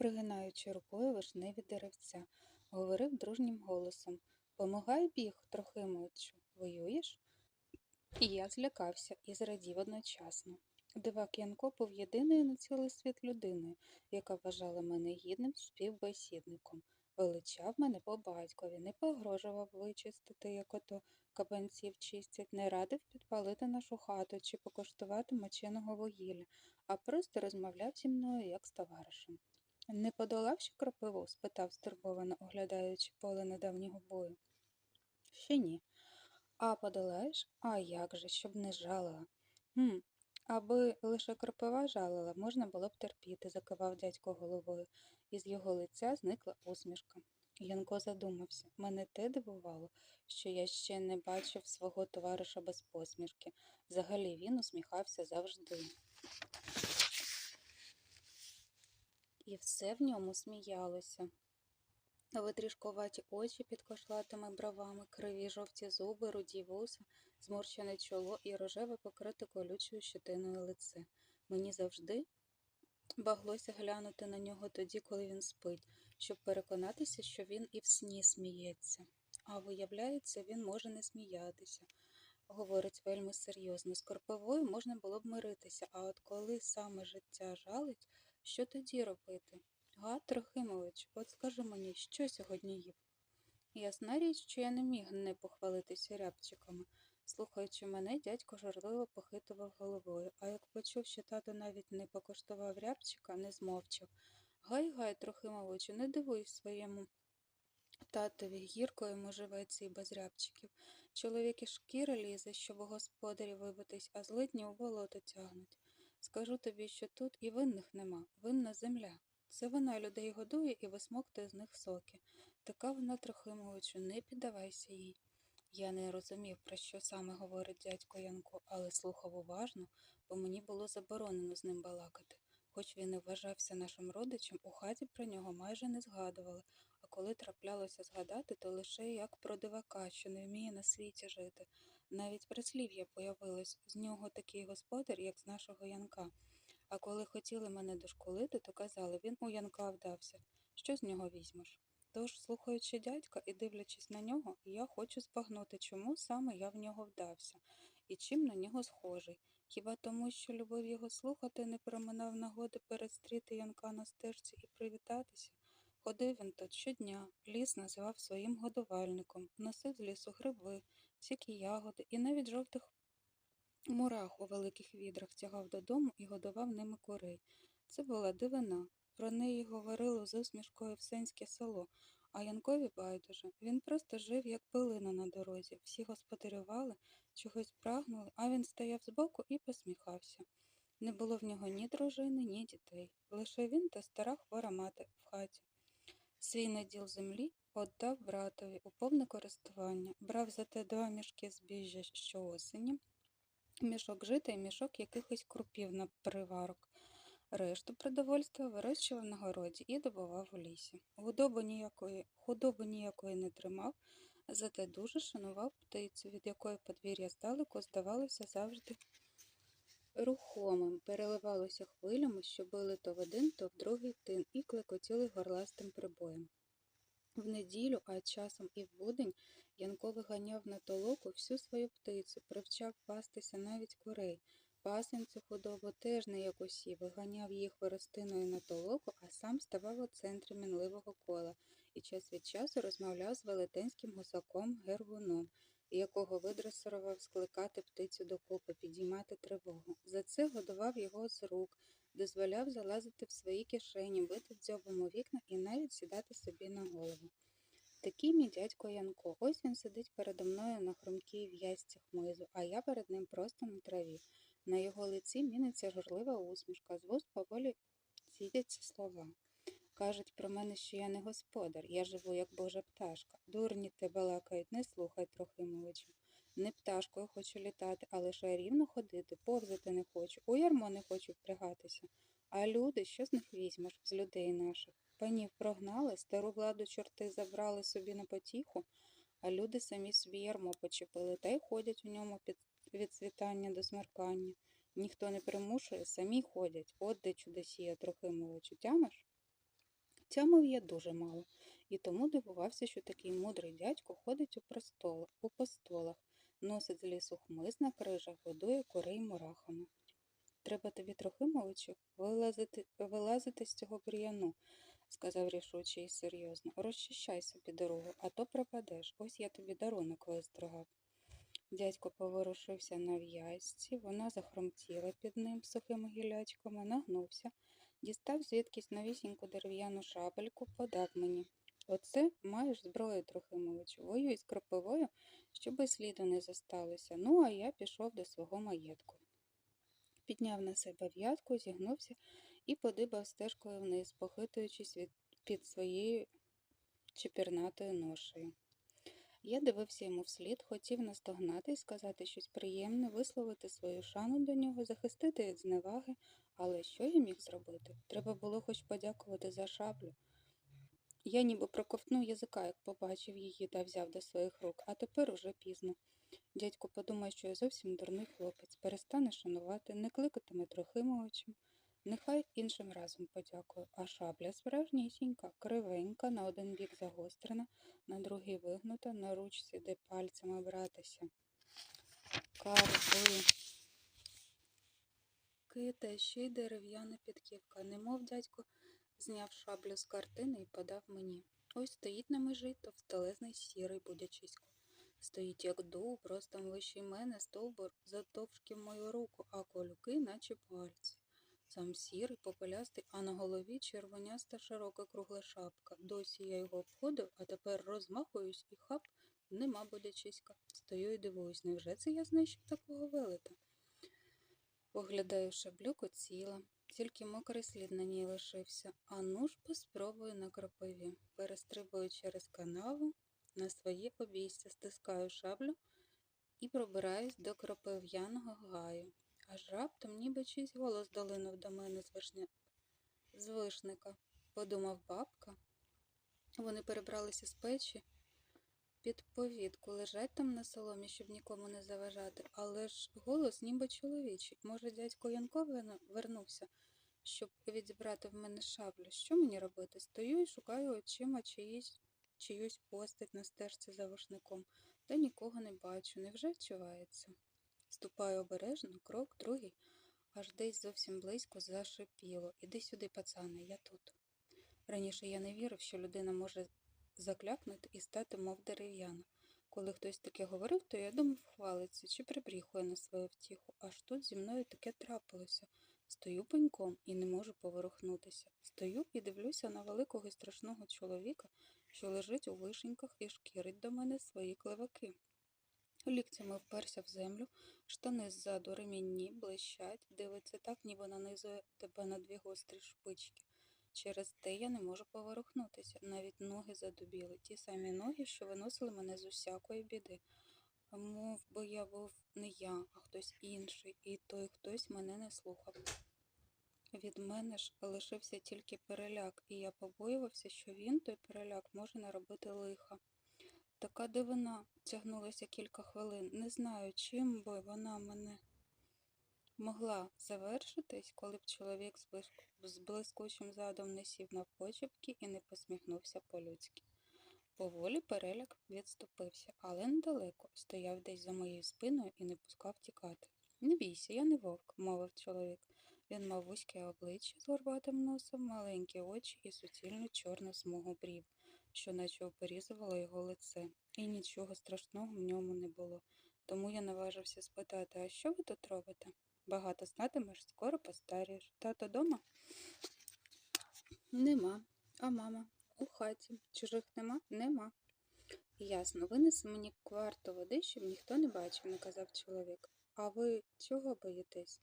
пригинаючи рукою вишневі деревця, говорив дружнім голосом Помагай біг, Трохимовичу, воюєш? І я злякався і зрадів одночасно. Дивак Янко був єдиною на цілий світ людиною, яка вважала мене гідним співбесідником, величав мене по батькові, не погрожував вичистити, як ото кабанців чистять, не радив підпалити нашу хату чи покуштувати моченого вугілля, а просто розмовляв зі мною як з товаришем. Не подолав ще кропиву? спитав стурбовано, оглядаючи поле недавнього бою. Ще ні. А подолаєш? А як же, щоб не жалила. Хм, аби лише кропива жалила, можна було б терпіти, закивав дядько головою, і з його лиця зникла усмішка. Янко задумався. Мене те дивувало, що я ще не бачив свого товариша без посмішки. Взагалі він усміхався завжди. І все в ньому сміялося. Витрішкуваті очі під кошлатими бровами, криві жовті зуби, руді вуса, зморщене чоло і рожеве покрите колючою щетиною лице. Мені завжди баглося глянути на нього тоді, коли він спить, щоб переконатися, що він і в сні сміється. А виявляється, він може не сміятися. Говорить вельми серйозно. З Корповою можна було б миритися, а от коли саме життя жалить, що тоді робити? Га, Трохимович, от скажи мені, що сьогодні їв? Ясна річ, що я не міг не похвалитися рябчиками. Слухаючи мене, дядько журливо похитував головою, а як почув, що тато навіть не покуштував рябчика, не змовчав. Гай, гай, Трохимовичу, не дивуй своєму татові, гірко йому живеться і без рябчиків. Чоловік із шкіри лізе, щоб у господарі вибитись, а злидні у болото тягнуть. Скажу тобі, що тут і винних нема, винна земля. Це вона людей годує і висмоктує з них соки. Така вона Трохимовичу, не піддавайся їй. Я не розумів, про що саме говорить дядько Янко, але слухав уважно, бо мені було заборонено з ним балакати. Хоч він і вважався нашим родичем, у хаті про нього майже не згадували, а коли траплялося згадати, то лише як про дивака, що не вміє на світі жити. Навіть прислів'я появилось з нього такий господар, як з нашого Янка. А коли хотіли мене дошколити, то казали, він у Янка вдався. Що з нього візьмеш? Тож, слухаючи дядька і дивлячись на нього, я хочу збагнути, чому саме я в нього вдався і чим на нього схожий. Хіба тому, що любив його слухати, не проминав нагоди перестріти Янка на стежці і привітатися? Ходив він тут щодня, ліс називав своїм годувальником, носив з лісу гриби, всякі ягоди і навіть жовтих мурах у великих відрах тягав додому і годував ними курей. Це була дивина. Про неї говорило з усмішкою всенське село, а Янкові байдуже. Він просто жив, як пилина на дорозі. Всі господарювали, чогось прагнули, а він стояв збоку і посміхався. Не було в нього ні дружини, ні дітей. Лише він та стара хвора мати в хаті. Свій наділ землі віддав братові у повне користування, брав за те два мішки збіжжя щоосені, мішок жита і мішок якихось крупів на приварок. Решту продовольства вирощував на городі і добував у лісі. Худобу ніякої, худобу ніякої не тримав, зате дуже шанував птицю, від якої подвір'я здалеку здавалося завжди рухомим, переливалося хвилями, що били то в один, то в другий тин і клекотіли горластим прибоєм. В неділю, а часом і в будень, Янко виганяв на толоку всю свою птицю, привчав пастися навіть курей. Пасен цю худобу теж не як усі, виганяв їх виростиною на толоку, а сам ставав у центрі мінливого кола і час від часу розмовляв з велетенським гусаком Гергуном, якого видресирував скликати птицю докупи, підіймати тривогу. За це годував його з рук, дозволяв залазити в свої кишені, бити дзьобом у вікна і навіть сідати собі на голову. Такий мій дядько Янко. Ось він сидить передо мною на хрумкій в'язці хмизу, а я перед ним просто на траві. На його лиці міниться журлива усмішка, з вуст поволі сідяться слова. Кажуть про мене, що я не господар, я живу, як божа пташка. Дурні те балакають, не слухай, трохи Трохимовичу. Не пташкою хочу літати, а лише рівно ходити, повзати не хочу, у ярмо не хочу впрягатися. А люди, що з них візьмеш, з людей наших? Панів прогнали, стару владу чорти забрали собі на потіху, а люди самі собі ярмо почепили та й ходять у ньому під від світання до смеркання. Ніхто не примушує, самі ходять. От де чудосія Трохимовичу, тямиш? Тямив я дуже мало, і тому дивувався, що такий мудрий дядько ходить у, престол, у постолах, носить з лісу хмиз на крижах, годує курей мурахами. Треба тобі, Трохимовичу, вилазити, вилазити з цього бур'яну, сказав рішуче і серйозно. Розчищай собі дорогу, а то пропадеш. Ось я тобі дарунок вистрогав. Дядько поворушився на в'язці, вона захромтіла під ним сухими гілячками, нагнувся, дістав звідкись новісіньку дерев'яну шабельку, подав мені. Оце маєш зброю, Трохимовичу, воюй з кропивою, щоби сліду не зосталося. Ну, а я пішов до свого маєтку. Підняв на себе в'язку, зігнувся і подибав стежкою вниз, похитуючись від, під своєю чепірнатою ношею. Я дивився йому вслід, хотів настогнати і сказати щось приємне, висловити свою шану до нього, захистити від зневаги, але що я міг зробити? Треба було хоч подякувати за шаблю. Я ніби проковтнув язика, як побачив її та взяв до своїх рук, а тепер уже пізно. Дядько подумає, що я зовсім дурний хлопець, перестане шанувати, не кликатиме Трохимовичем. Нехай іншим разом подякую, а шабля справжнісінька, кривенька, на один бік загострена, на другий вигнута, на ручці, де пальцями братися. Карби. Кита, ще й дерев'яна підківка, немов дядько зняв шаблю з картини і подав мені. Ось стоїть на межі товстелезний сірий будячисько. Стоїть як дуб, ростом вищий мене, стовбур затовшки в мою руку, а колюки, наче пальці. Сам сірий, попелястий, а на голові червоняста широка кругла шапка. Досі я його обходив, а тепер розмахуюсь і хап, нема будячиська. Стою і дивуюсь, невже це я знищив такого велета? Оглядаю шаблюку ціла, тільки мокрий слід на ній лишився. А ну ж поспробую на кропиві. Перестрибую через канаву, на своє обійстя стискаю шаблю і пробираюсь до кропив'яного гаю. Аж раптом ніби чийсь голос долинув до мене з, вишня... з вишника, подумав бабка. Вони перебралися з печі під повідку, лежать там на соломі, щоб нікому не заважати, але ж голос ніби чоловічий. Може, дядько Янко вернувся, щоб відібрати в мене шаблю. Що мені робити? Стою і шукаю очима чиїсь, чиюсь постать на стежці за вишником, та нікого не бачу, невже вчувається? Ступаю обережно, крок, другий, аж десь зовсім близько зашипіло. Іди сюди, пацане, я тут. Раніше я не вірив, що людина може заклякнути і стати, мов дерев'яна. Коли хтось таке говорив, то я думав, хвалиться чи прибріхує на свою втіху. Аж тут зі мною таке трапилося. Стою пеньком і не можу поворухнутися. Стою і дивлюся на великого і страшного чоловіка, що лежить у вишеньках і шкірить до мене свої клеваки. Ліктями вперся в землю, штани ззаду ремінні, блищать, дивиться так, ніби нанизує тебе на дві гострі шпички. Через те я не можу поворухнутися, навіть ноги задубіли, ті самі ноги, що виносили мене з усякої біди. Мов би я був не я, а хтось інший, і той хтось мене не слухав. Від мене ж лишився тільки переляк, і я побоювався, що він, той переляк, може наробити лиха. Така дивина тягнулася кілька хвилин. Не знаю, чим би вона мене могла завершитись, коли б чоловік з блискучим задом не сів на почепки і не посміхнувся по-людськи. Поволі переляк відступився, але недалеко, стояв десь за моєю спиною і не пускав тікати. Не бійся, я не вовк, мовив чоловік. Він мав вузьке обличчя з горбатим носом, маленькі очі і суцільну чорну смугу брів, що наче опорізувало його лице, і нічого страшного в ньому не було. Тому я наважився спитати, а що ви тут робите? Багато знатимеш, скоро постарієш. Тато дома? Нема. А мама? У хаті. Чужих нема? Нема. Ясно, винеси мені кварту води, щоб ніхто не бачив, наказав чоловік. А ви чого боїтесь?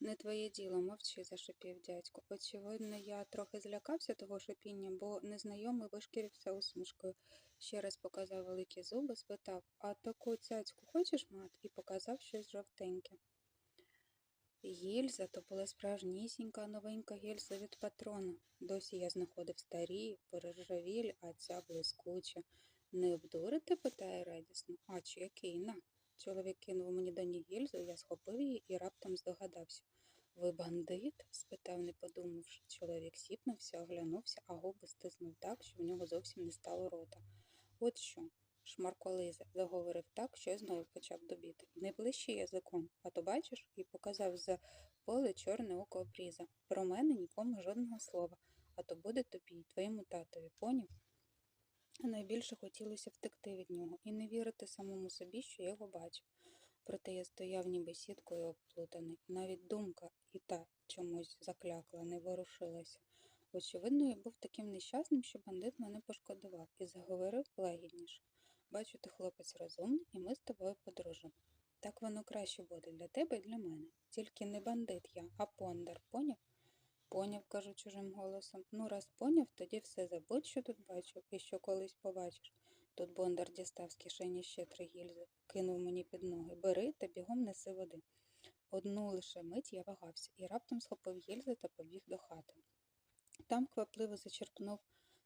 Не твоє діло, мовчи, зашипів дядько. Очевидно, я трохи злякався того шипіння, бо незнайомий вишкірився усмішкою. Ще раз показав великі зуби, спитав, а таку цяцьку хочеш мати? І показав щось жовтеньке. Гільза то була справжнісінька новенька гільза від патрона. Досі я знаходив старі, перержавілі, а ця блискуча. Не обдурите? питає радісно. А чи який на? Чоловік кинув мені до ніг гільзу, я схопив її і раптом здогадався. Ви бандит? спитав, не подумавши. Чоловік сіпнувся, оглянувся, а губи стиснув так, що в нього зовсім не стало рота. От що, шмарколизе, заговорив так, що я знову почав добіти. Не блищи язиком, а то бачиш, і показав за поле чорне око обріза. Про мене нікому жодного слова, а то буде тобі й твоєму татові, поняв? Найбільше хотілося втекти від нього і не вірити самому собі, що я його бачив. Проте я стояв ніби сіткою обплутаний. Навіть думка і та чомусь заклякла, не ворушилася. Очевидно, я був таким нещасним, що бандит мене пошкодував і заговорив лагідніше. Бачу, ти хлопець розумний, і ми з тобою подружимо. Так воно краще буде для тебе і для мене. Тільки не бандит я, а пондар, поняв? Поняв, кажу чужим голосом. Ну, раз поняв, тоді все забудь, що тут бачив, і що колись побачиш. Тут Бондар дістав з кишені ще три гільзи, кинув мені під ноги. Бери та бігом неси води. Одну лише мить я вагався і раптом схопив гільзи та побіг до хати. Там квапливо зачерпнув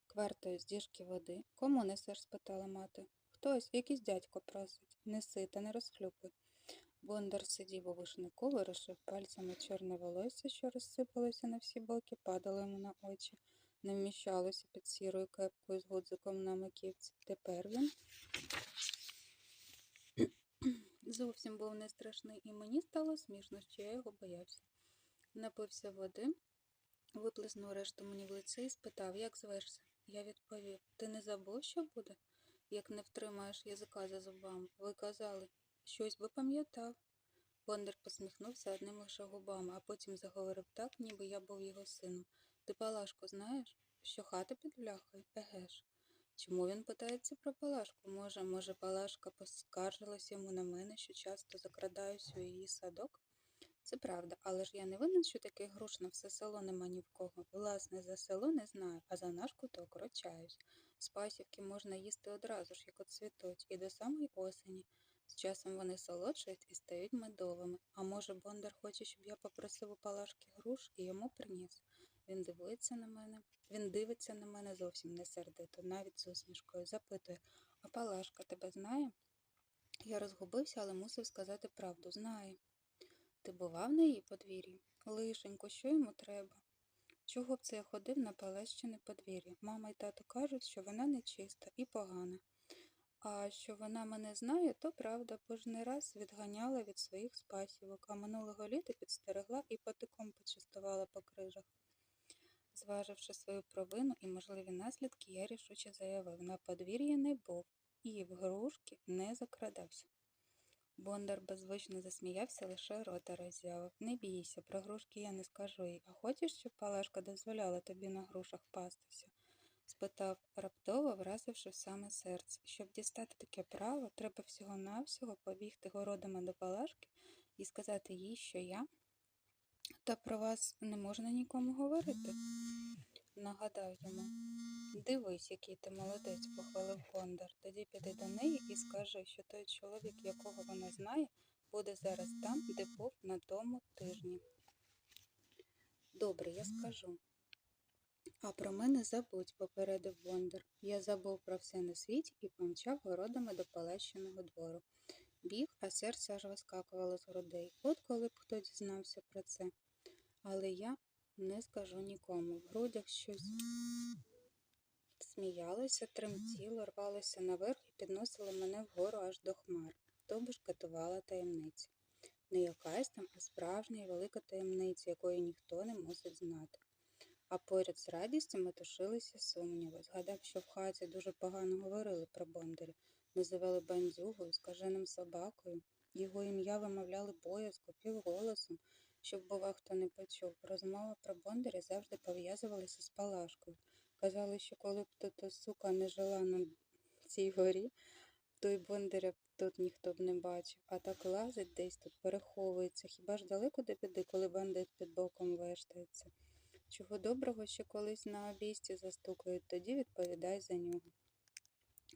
квертою з діжки води. Кому несеш? спитала мати. Хтось, якийсь дядько просить. Неси та не розхлюпуй. Бондар сидів у вишнику, вирушив пальцями чорне волосся, що розсипалося на всі боки, падало йому на очі, не вміщалося під сірою кепкою з гудзиком на маківці. Тепер він зовсім був не страшний, і мені стало смішно, що я його боявся. Напився води, виплеснув решту мені в лице і спитав, як звешся. Я відповів, ти не забув, що буде, як не втримаєш язика за зубами. Ви казали, щось би пам'ятав. Бондар посміхнувся одним лише губами, а потім заговорив так, ніби я був його сином. Ти Палашку знаєш, що хата під бляхою? Еге ж. Чому він питається про Палашку? Може, може, Палашка поскаржилась йому на мене, що часто закрадаюсь у її садок? Це правда, але ж я не винен, що таких груш на все село нема ні в кого. Власне, за село не знаю, а за наш куток ручаюсь. З пасівки можна їсти одразу ж, як от цвітуть, і до самої осені. З часом вони солодшають і стають медовими. А може, Бондар хоче, щоб я попросив у Палашки груш і йому приніс. Він дивиться на мене. Він дивиться на мене зовсім не сердито, навіть з усмішкою. Запитує, а Палашка тебе знає? Я розгубився, але мусив сказати правду. Знає. Ти бував на її подвір'ї? Лишенько, що йому треба? Чого б це я ходив на Палещине подвір'я? Мама й тато кажуть, що вона нечиста і погана. А що вона мене знає, то правда, бо ж не раз відганяла від своїх спасівок, а минулого літа підстерегла і потиком почастувала по крижах. Зваживши свою провину і можливі наслідки, я рішуче заявив, на подвір'ї не був і в грушки не закрадався. Бондар беззвучно засміявся, лише рота роззявив. Не бійся, про грушки я не скажу їй. А хочеш, щоб Палашка дозволяла тобі на грушах пастися? спитав раптово, вразивши в саме серце. Щоб дістати таке право, треба всього-навсього побігти городами до Палашки і сказати їй, що я. Та про вас не можна нікому говорити, нагадав йому. Дивись, який ти молодець, похвалив Бондар. Тоді піди до неї і скажи, що той чоловік, якого вона знає, буде зараз там, де був на тому тижні. Добре, я скажу. А про мене забудь, попередив Бондар. Я забув про все на світі і помчав городами до Палещиного двору. Біг, а серце аж вискакувало з грудей. От коли б хто дізнався про це. Але я не скажу нікому. В грудях щось сміялося, тремтіло, рвалося наверх і підносило мене вгору аж до хмар. Тобі ж катувала таємниця. Не якась там, а справжня і велика таємниця, якої ніхто не мусить знати. А поряд з радістю метушилися сумніви. Згадав, що в хаті дуже погано говорили про Бондаря, називали бандюгою, скаженим собакою. Його ім'я вимовляли боязко, півголосом, щоб, бува, хто не почув. Розмова про Бондаря завжди пов'язувалася з Палашкою. Казали, що коли б то сука не жила на цій горі, то й Бондаря тут ніхто б не бачив, а так лазить десь тут, переховується. Хіба ж далеко до біди, коли бандит під боком вештається? Чого доброго, що колись на обійсті застукають, тоді відповідай за нього.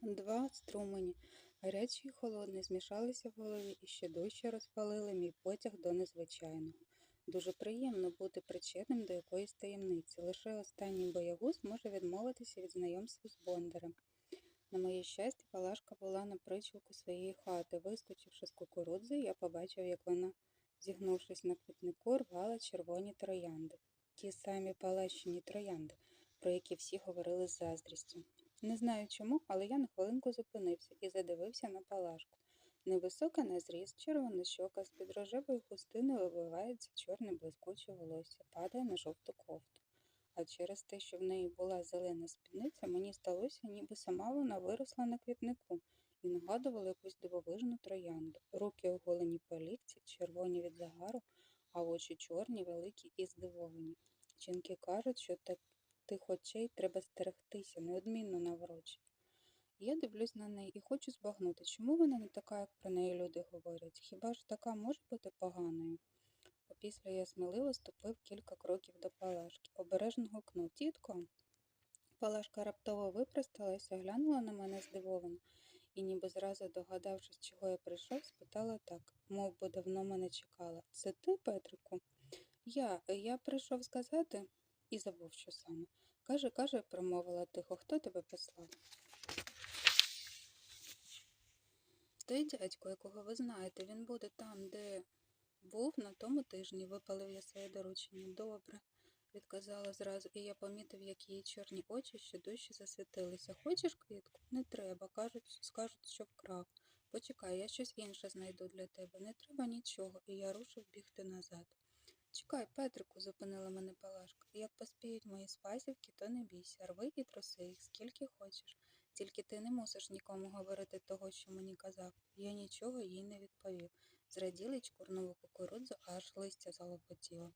Два струмені, гарячий і холодний, змішалися в голові і ще дужче розпалили мій потяг до незвичайного. Дуже приємно бути причетним до якоїсь таємниці. Лише останній боягуз може відмовитися від знайомства з Бондарем. На моє щастя, Палашка була на причілку своєї хати. Вискочивши з кукурудзи, я побачив, як вона зігнувшись на квітнику, рвала червоні троянди, ті самі палащені троянди, про які всі говорили з заздрістю. Не знаю чому, але я на хвилинку зупинився і задивився на палашку. Невисока на зріст, червона щока, з-під рожевої хустини вибивається чорне блискуче волосся, падає на жовту кофту. А через те, що в неї була зелена спідниця, мені здалося, ніби сама вона виросла на квітнику і нагадувала якусь дивовижну троянду. Руки оголені по лікті, червоні від загару, а очі чорні, великі і здивовані. Жінки кажуть, що тих очей треба стерегтися, неодмінно наврочить. Я дивлюсь на неї і хочу збагнути, чому вона не така, як про неї люди говорять. Хіба ж така може бути поганою? Опісля я сміливо ступив кілька кроків до палашки. Обережно гукнув тітко. Палашка раптово випросталася, глянула на мене здивовано і, ніби зразу догадавшись, чого я прийшов, спитала так, мов би давно мене чекала. Це ти, Петрику? Я, я прийшов сказати і забув, що саме. Каже, каже, промовила тихо, хто тебе послав? Той дядько, якого ви знаєте, він буде там, де був на тому тижні, випалив я своє доручення. Добре, відказала зразу, і я помітив, як її чорні очі ще дужче засвітилися. Хочеш квітку? Не треба. Кажуть, скажуть, що вкрав. Почекай, я щось інше знайду для тебе. Не треба нічого, і я рушив бігти назад. Чекай, Петрику, зупинила мене Палашка. Як поспіють мої спасівки, то не бійся, рви і троси їх, скільки хочеш. Тільки ти не мусиш нікому говорити того, що мені казав. Я нічого їй не відповів. Зраділи чкурнову кукурудзу, аж листя залопотіло.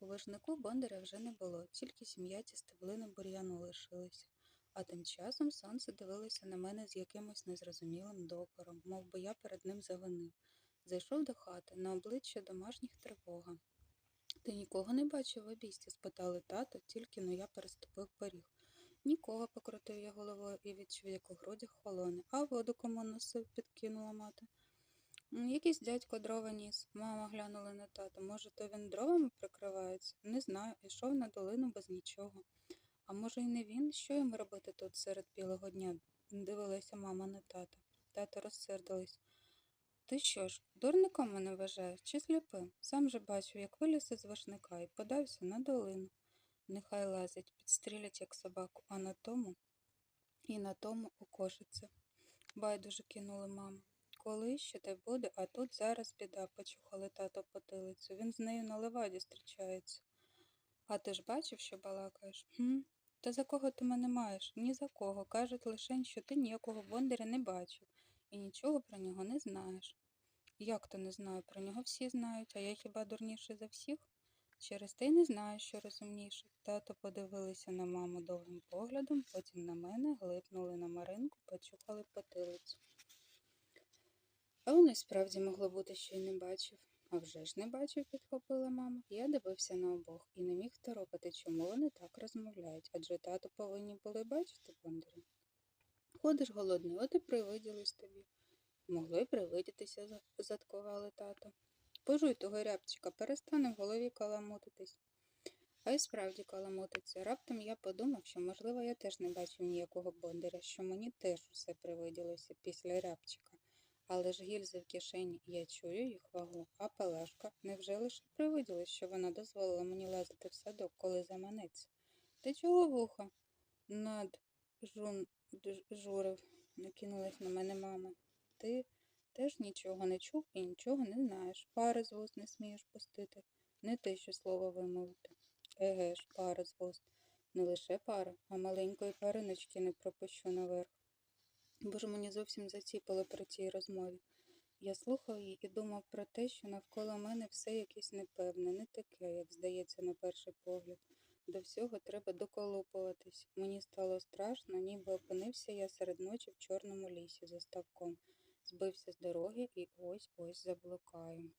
У вишнику бондаря вже не було, тільки сім'яті стеблини бур'яну лишилися. А тим часом сонце дивилося на мене з якимось незрозумілим докором, мов би я перед ним завинив. Зайшов до хати, на обличчя домашніх тривога. Ти нікого не бачив в обійсті? спитали тато, тільки но я переступив поріг. Нікого, покрутив я головою і відчув, як у грудях холоне. А воду кому носив, підкинула мати. «М, Якийсь дядько дрова ніс. Мама глянула на тата. Може, то він дровами прикривається? Не знаю, ішов на долину без нічого. А може, й не він? Що йому робити тут серед білого дня? дивилася мама на тата. Тато розсердились. Ти що ж, дурником мене вважаєш чи сліпим? Сам же бачив, як виліз із вишника і подався на долину. Нехай лазить, підстрілять, як собаку, а на тому і на тому укошиться. Байдуже кинули маму. Коли ще те буде, а тут зараз біда, почухали тато потилицю. Він з нею на леваді зустрічається. А ти ж бачив, що балакаєш? Хм? Та за кого ти мене маєш? Ні за кого. Кажуть лише, що ти ніякого бондаря не бачив і нічого про нього не знаєш. Як то не знаю? Про нього всі знають, а я хіба дурніший за всіх? Через те не знаю, що розумніший. Тато подивилися на маму довгим поглядом, потім на мене, глипнули на Маринку, почухали потилицю. А воно справді могло бути, що й не бачив. А вже ж не бачив, підхопила мама. Я дивився на обох і не міг второпати, чому вони так розмовляють, адже тато повинні були бачити бондаря. Ходиш голодний, от і привиділись тобі. Могло й привидітися, за- заткували тато. Пожуй того рябчика, перестане в голові каламутитись. А й справді каламутиться. Раптом я подумав, що, можливо, я теж не бачив ніякого бондаря, що мені теж усе привиділося після рябчика. Але ж гільзи в кишені, я чую їх вагу, а палашка невже лише привиділось, що вона дозволила мені лазити в садок, коли заманеться. Ти чого вуха? Над жун журив, накинулась на мене мама. Ти теж нічого не чув і нічого не знаєш. Пари з вуст не смієш пустити. Не ти, що слово вимовити. Еге ж, пари з вуст. Не лише пари, а маленької париночки не пропущу наверх. Бо ж мені зовсім заціпало при цій розмові. Я слухав її і думав про те, що навколо мене все якесь непевне, не таке, як здається на перший погляд. До всього треба доколупуватись. Мені стало страшно, ніби опинився я серед ночі в чорному лісі за ставком. Збився з дороги і ось ось заблукаю.